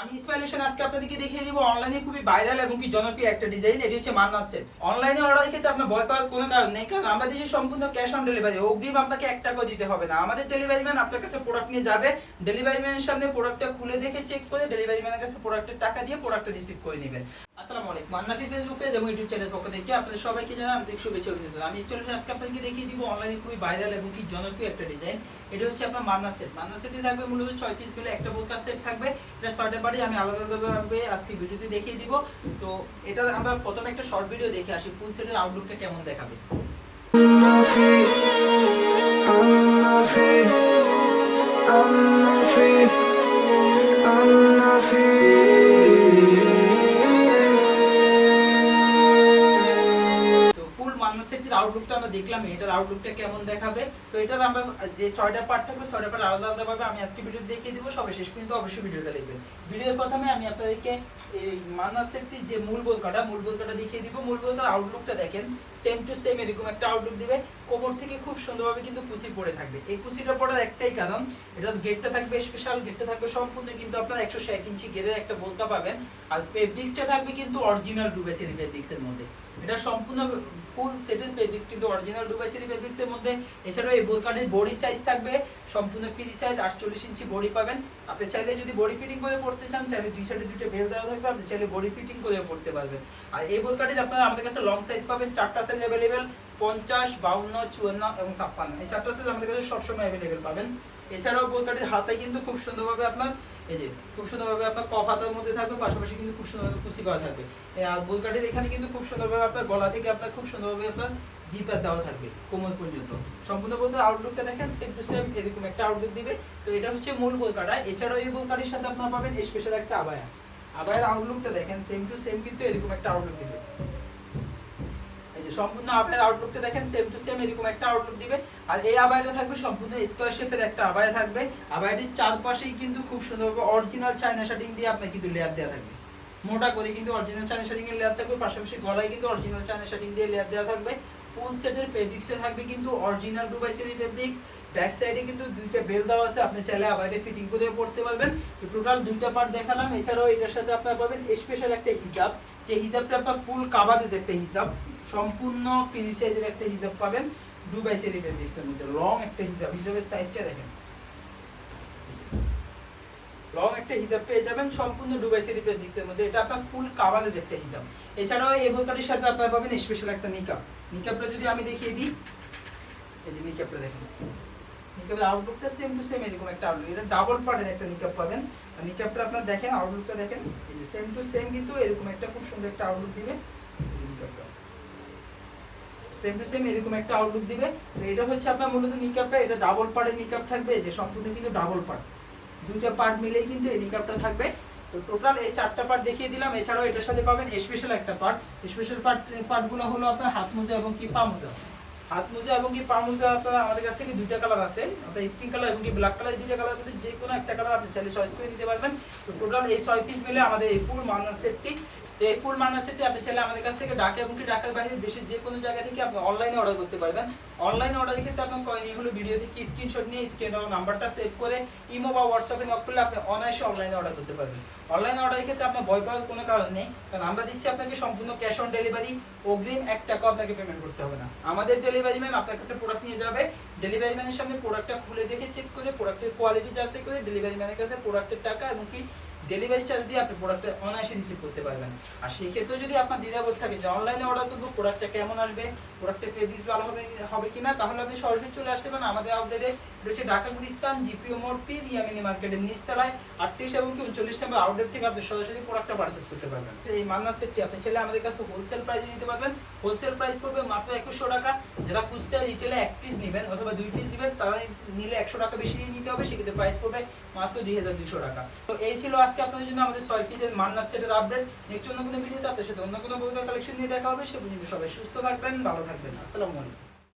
আমি ইসমাইল আজকে আপনাদেরকে দেখিয়ে দিব অনলাইনে খুবই ভাইরাল এবং কি জনপ্রিয় একটা ডিজাইন এটি হচ্ছে মান্নাত সেট। অনলাইনে অর্ডার ক্ষেত্রে আপনার ভয় পাওয়ার কোনো কারণ নেই, কারণ আমরা দিচ্ছি সম্পূর্ণ ক্যাশ অন ডেলিভারি অগ্রিম আপনাকে এক টাকাও দিতে হবে না। আমাদের ডেলিভারি ম্যান আপনার কাছে প্রোডাক্ট নিয়ে যাবে ডেলিভারি ম্যানের সামনে প্রোডাক্টটা খুলে দেখে চেক করে ডেলিভারি ম্যানের কাছে প্রোডাক্টের টাকা দিয়ে প্রোডাক্টটা রিসিভ করে নেবেন। আসসালামু আলাইকুম মান্নাতি ফেসবুক পেজ এবং ইউটিউব চ্যানেল পক্ষ থেকে আপনাদের সবাইকে জানাই আন্তরিক শুভেচ্ছা অভিনন্দন। আমি ইসমাইল আজকে আপনাদেরকে দেখিয়ে দিব অনলাইনে খুবই ভাইরাল এবং কি জনপ্রিয় একটা ডিজাইন এটা হচ্ছে আপনার মান্না সেট। মান্না সেটে থাকবে মূলত ছয় পিস মিলে একটা বোরকা সেট থাকবে, এটা শর্টে পারি আমি আলাদা আলাদাভাবে আজকে ভিডিওতে দেখিয়ে দিব তো এটা আমরা প্রথমে একটা শর্ট ভিডিও দেখে আসি ফুল সেটের আউটলুকটা কেমন দেখাবে I'm not free. I'm not free. আউটলুকটা আমরা দেখলাম এটার আউটলুকটা কেমন দেখাবে? তো এটার আমরা, যে পার্ট থাকবে পার্ট আলাদা আমি আজকে ভিডিও দেখিয়ে দিব সবাই শেষ পর্যন্ত অবশ্যই ভিডিওটা দেখবেন। ভিডিওর প্রথমে আমি আপনাদেরকে এই সেটটির যে মূল মূল দেখিয়ে দিব। মূল আউটলুকটা দেখেন সেম টু সেম এরকম একটা আউটলুক দিবে। কোমর থেকে খুব সুন্দরভাবে কিন্তু কুচি পড়ে থাকবে। এই কুচিটা পড়ার একটাই কারণ এটা গেটটা থাকবে স্পেশাল গেটটা থাকবে সম্পূর্ণ কিন্তু আপনার একশো ষাট ইঞ্চি গেটের একটা বোলকা পাবেন। আর ফেব্রিক্সটা থাকবে কিন্তু অরিজিনাল ডুবেসিরি ফেব্রিক্সের মধ্যে। এটা সম্পূর্ণ ফুল সেটের ফেব্রিক্স কিন্তু অরিজিনাল ডুবেসিরি ফেব্রিক্সের মধ্যে। এছাড়াও এই বোলকাটির বডি সাইজ থাকবে, সম্পূর্ণ ফ্রি সাইজ আটচল্লিশ ইঞ্চি বডি পাবেন। আপনি চাইলে যদি বডি ফিটিং করে পড়তে চান, চাইলে দুই সাইডে দুটো বেল দেওয়া থাকবে, আপনি চাইলে বডি ফিটিং করে পড়তে পারবেন। আর এই বোলকাটির আপনারা আমাদের কাছে লং সাইজ পাবেন, চারটা সাইজ অ্যাভেলেবেল পঞ্চাশ, বাউন্ন, চুয়ান্ন এবং ছাপ্পান্ন। এই চারটা সাইজ আমাদের কাছে সবসময় অ্যাভেলেবেল পাবেন। এছাড়াও বোলকাটির হাতে কিন্তু খুব সুন্দরভাবে আপনার এই যে, খুব সুন্দরভাবে আপনার কফ হাতার মধ্যে থাকবে, পাশাপাশি কিন্তু খুব সুন্দরভাবে কুচি করা থাকবে। আর বোলকাটির এখানে কিন্তু খুব সুন্দরভাবে আপনার গলা থেকে আপনার খুব সুন্দরভাবে আপনার জিপার দেওয়া থাকবে, কোমর পর্যন্ত। সম্পূর্ণ বলতে আউটলুকটা দেখেন সেম টু সেম এরকম একটা আউটলুক দিবে। তো এটা হচ্ছে মূল বোলকাটা এছাড়াও এই বোলকাটির সাথে আপনারা পাবেন স্পেশাল একটা আবায়া। আবায়ের আউটলুকটা দেখেন সেম টু সেম কিন্তু এরকম একটা আউটলুক দিবে। যে সম্পূর্ণ আবায়ের আউটলুকটা দেখেন সেম টু সেম এরকম একটা আউটলুক দিবে। আর এই আবায়টা থাকবে সম্পূর্ণ স্কোয়ার শেপের একটা আবায় থাকবে। আবায়টির চারপাশেই কিন্তু খুব সুন্দরভাবে অরিজিনাল চায়না শার্টিং দিয়ে আপনার কিন্তু লেয়ার দেওয়া থাকবে। মোটা করে কিন্তু অরিজিনাল চায়না শার্টিং এর লেয়ার থাকবে, পাশাপাশি গলায় কিন্তু অরিজিনাল চায়না শার্টিং দিয়ে লেয়ার দেওয়া থাকবে। ফুল সেটের ফেব্রিক্সে থাকবে কিন্তু অরিজিনাল দুবাই সেরি ফেব্রিক্স ব্যাক সাইডে কিন্তু দুইটা বেল দেওয়া আছে, আপনি চাইলে আবার ফিটিং করে পড়তে পারবেন। তো টোটাল দুইটা পার্ট দেখালাম, এছাড়াও এটার সাথে আপনারা পাবেন স্পেশাল একটা হিসাব যে হিসাবটা আপনার ফুল কাভারেজ একটা হিসাব সম্পূর্ণ ফিজি সাইজের একটা হিসাব পাবেন দুবাই সেরি ফেব্রিক্সের মধ্যে। লং একটা হিসাব হিসাবের সাইজটা দেখেন। লং একটা হিসাব পেয়ে যাবেন, সম্পূর্ণ দুবাই সেরি ফেব্রিক্সের মধ্যে। এটা আপনার ফুল কাভারেজ একটা হিসাব এছাড়াও এই বোতলের সাথে আপনারা পাবেন স্পেশাল একটা নিকাপ নিকাপটা যদি আমি দেখিয়ে দিই, এই যে নিকাপটা দেখেন। নিকাপের আউটলুকটা সেম টু সেম এরকম একটা আউটলুক এটা ডাবল পার্টের একটা নিকাপ পাবেন। আর নিকাপটা আপনার দেখেন আউটলুকটা দেখেন, এই যে সেম টু সেম কিন্তু এরকম একটা খুব সুন্দর একটা আউটলুক দিবে নিকাপটা সেম টু সেম এরকম একটা আউটলুক দিবে। তো এটা হচ্ছে আপনার মূলত নিকাপটা এটা ডাবল পার্টের নিকাপ থাকবে। যে সম্পূর্ণ কিন্তু ডাবল পার্ট দুইটা পার্ট মিলেই কিন্তু এই নিকাপটা থাকবে। তো টোটাল এই চারটা পার্ট দেখিয়ে দিলাম। এছাড়াও এটার সাথে পাবেন স্পেশাল একটা পার্ট স্পেশাল পার্ট পার্টগুলো হলো আপনার হাত মোজা এবং কি পা মোজা। হাত মোজা এবং কি পা মোজা আপনার আমাদের কাছ থেকে দুইটা কালার আছে। আপনার স্কিন কালার এবং কি ব্ল্যাক কালার দুইটা কালার মধ্যে যে কোনো একটা কালার আপনি চাইলে চয়েস করে নিতে পারবেন। তো টোটাল এই ছয় পিস মিলে আমাদের এই ফুল মান্নার সেটটি তো এই ফুল সেটটি আপনি চাইলে আমাদের কাছ থেকে ঢাকা এবং কি ঢাকার বাইরে দেশের যে কোনো জায়গা থেকে আপনি অনলাইনে অর্ডার করতে পারবেন। অনলাইনে অর্ডারের ক্ষেত্রে আপনার কয়েন হলো ভিডিও থেকে স্ক্রিনশট নিয়ে স্ক্রিন নাম্বারটা সেভ করে ইমো বা হোয়াটসঅ্যাপে নক করলে আপনি অনায়াসে অনলাইনে অর্ডার করতে পারবেন। অনলাইনে অর্ডারের ক্ষেত্রে আপনার ভয় পাওয়ার কোনো কারণ নেই, কারণ আমরা দিচ্ছি আপনাকে সম্পূর্ণ ক্যাশ অন ডেলিভারি অগ্রিম এক টাকা আপনাকে পেমেন্ট করতে হবে না। আমাদের ডেলিভারি ম্যান আপনার কাছে প্রোডাক্ট নিয়ে যাবে। ডেলিভারি ম্যানের সামনে প্রোডাক্টটা খুলে দেখে চেক করে প্রোডাক্টের কোয়ালিটি যাচাই করে ডেলিভারি ম্যানের কাছে প্রোডাক্টের টাকা এবং কি ডেলিভারি চার্জ দিয়ে আপনি প্রোডাক্টটা অনায়াসে রিসিভ করতে পারবেন। আর সেই ক্ষেত্রে যদি আপনার দ্বিধাবোধ থাকে যে অনলাইনে অর্ডার করব প্রোডাক্টটা কেমন আসবে প্রোডাক্টের ফেব্রিক্স ভালো হবে হবে কিনা, তাহলে আপনি সরাসরি চলে আসতে পারেন আমাদের এটা হচ্ছে ঢাকা গুলিস্তান জিপিও মোড় পি, রিয়ামিনি মার্কেটের নিচতলায়, আটত্রিশ এবং কি উনচল্লিশ নম্বর আউটলেট থেকে আপনি সরাসরি প্রোডাক্টটা পারচেস করতে পারবেন। এই মান্না সেটটি আপনি চাইলে আমাদের কাছে হোলসেল প্রাইসে নিতে পারবেন। হোলসেল প্রাইস পড়বে মাত্র একুশশো টাকা। যারা খুচরা রিটেলে এক পিস নেবেন অথবা দুই পিস নেবেন তারা নিলে একশো টাকা বেশি নিতে হবে, সেক্ষেত্রে প্রাইস পড়বে মাত্র দুই হাজার দুশো টাকা। তো এই ছিল আজকে আপনাদের জন্য আমাদের ছয় পিসের মান্নার সেটের আপডেট নেক্সট অন্য কোনো ভিডিওতে আপনার সাথে অন্য কোনো বই কালেকশন নিয়ে দেখা হবে। সে পর্যন্ত সবাই সুস্থ থাকবেন, ভালো থাকবেন। আসসালামু আলাইকুম।